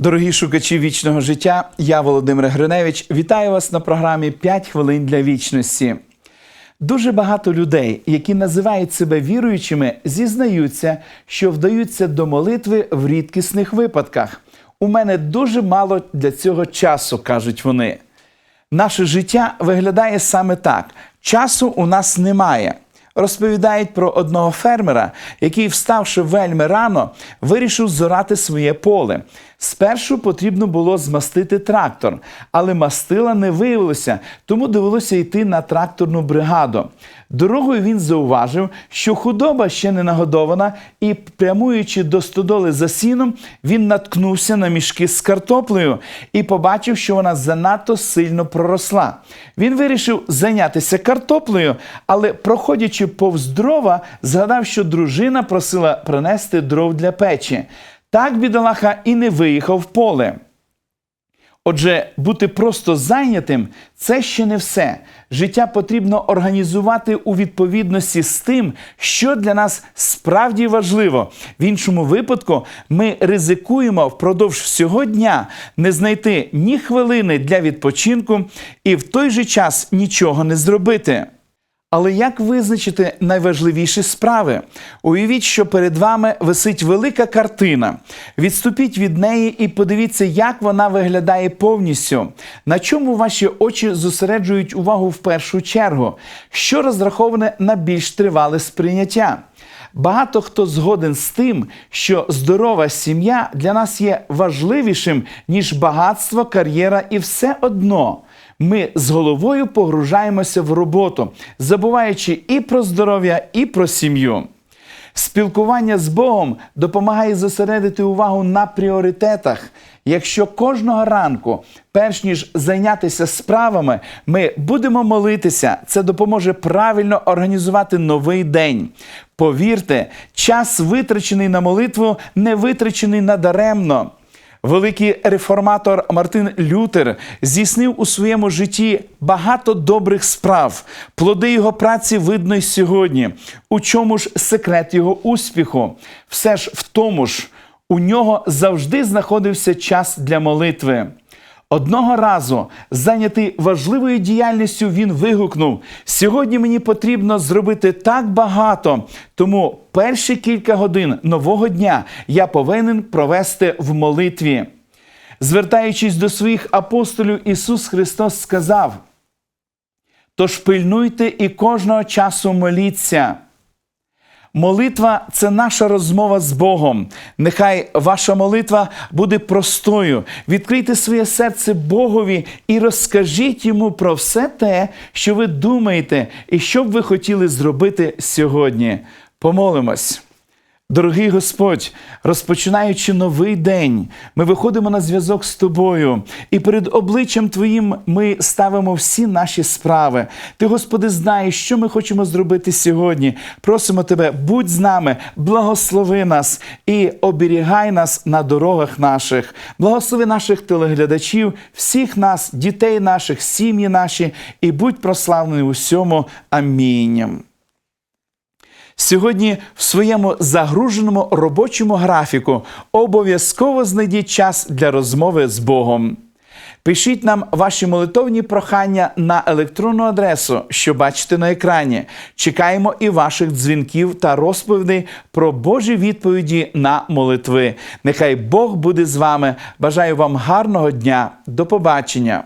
Дорогі шукачі вічного життя, я Володимир Гриневич. Вітаю вас на програмі «5 хвилин для вічності. Дуже багато людей, які називають себе віруючими, зізнаються, що вдаються до молитви в рідкісних випадках. У мене дуже мало для цього часу, кажуть вони. Наше життя виглядає саме так: часу у нас немає. Розповідають про одного фермера, який, вставши вельми рано, вирішив зорати своє поле. Спершу потрібно було змастити трактор, але мастила не виявилося, тому довелося йти на тракторну бригаду. Дорогою він зауважив, що худоба ще не нагодована, і, прямуючи до стодоли за сіном, він наткнувся на мішки з картоплею і побачив, що вона занадто сильно проросла. Він вирішив зайнятися картоплею, але, проходячи повз дрова, згадав, що дружина просила принести дров для печі. Так бідолаха і не виїхав в поле. Отже, бути просто зайнятим це ще не все. Життя потрібно організувати у відповідності з тим, що для нас справді важливо. В іншому випадку ми ризикуємо впродовж всього дня не знайти ні хвилини для відпочинку і в той же час нічого не зробити. Але як визначити найважливіші справи? Уявіть, що перед вами висить велика картина. Відступіть від неї і подивіться, як вона виглядає повністю. На чому ваші очі зосереджують увагу в першу чергу, що розраховане на більш тривале сприйняття. Багато хто згоден з тим, що здорова сім'я для нас є важливішим, ніж багатство, кар'єра і все одно. Ми з головою погружаємося в роботу, забуваючи і про здоров'я, і про сім'ю. Спілкування з Богом допомагає зосередити увагу на пріоритетах. Якщо кожного ранку, перш ніж зайнятися справами, ми будемо молитися, це допоможе правильно організувати новий день. Повірте, час, витрачений на молитву, не витрачений надаремно. Великий реформатор Мартин Лютер здійснив у своєму житті багато добрих справ. Плоди його праці видно й сьогодні. У чому ж секрет його успіху? Все ж в тому ж, у нього завжди знаходився час для молитви. Одного разу, зайнятий важливою діяльністю, він вигукнув: Сьогодні мені потрібно зробити так багато, тому перші кілька годин нового дня я повинен провести в молитві. Звертаючись до своїх апостолів, Ісус Христос сказав: Тож пильнуйте і кожного часу моліться. Молитва це наша розмова з Богом. Нехай ваша молитва буде простою. Відкрийте своє серце Богові і розкажіть йому про все те, що ви думаєте, і що б ви хотіли зробити сьогодні. Помолимось. Дорогий Господь, розпочинаючи новий день, ми виходимо на зв'язок з тобою, і перед обличчям Твоїм ми ставимо всі наші справи. Ти, Господи, знаєш, що ми хочемо зробити сьогодні. Просимо Тебе, будь з нами, благослови нас і оберігай нас на дорогах наших. Благослови наших телеглядачів, всіх нас, дітей наших, сім'ї наші, і будь прославлений у всьому. Амінь. Сьогодні в своєму загруженому робочому графіку обов'язково знайдіть час для розмови з Богом. Пишіть нам ваші молитовні прохання на електронну адресу, що бачите на екрані. Чекаємо і ваших дзвінків та розповідей про Божі відповіді на молитви. Нехай Бог буде з вами. Бажаю вам гарного дня. До побачення!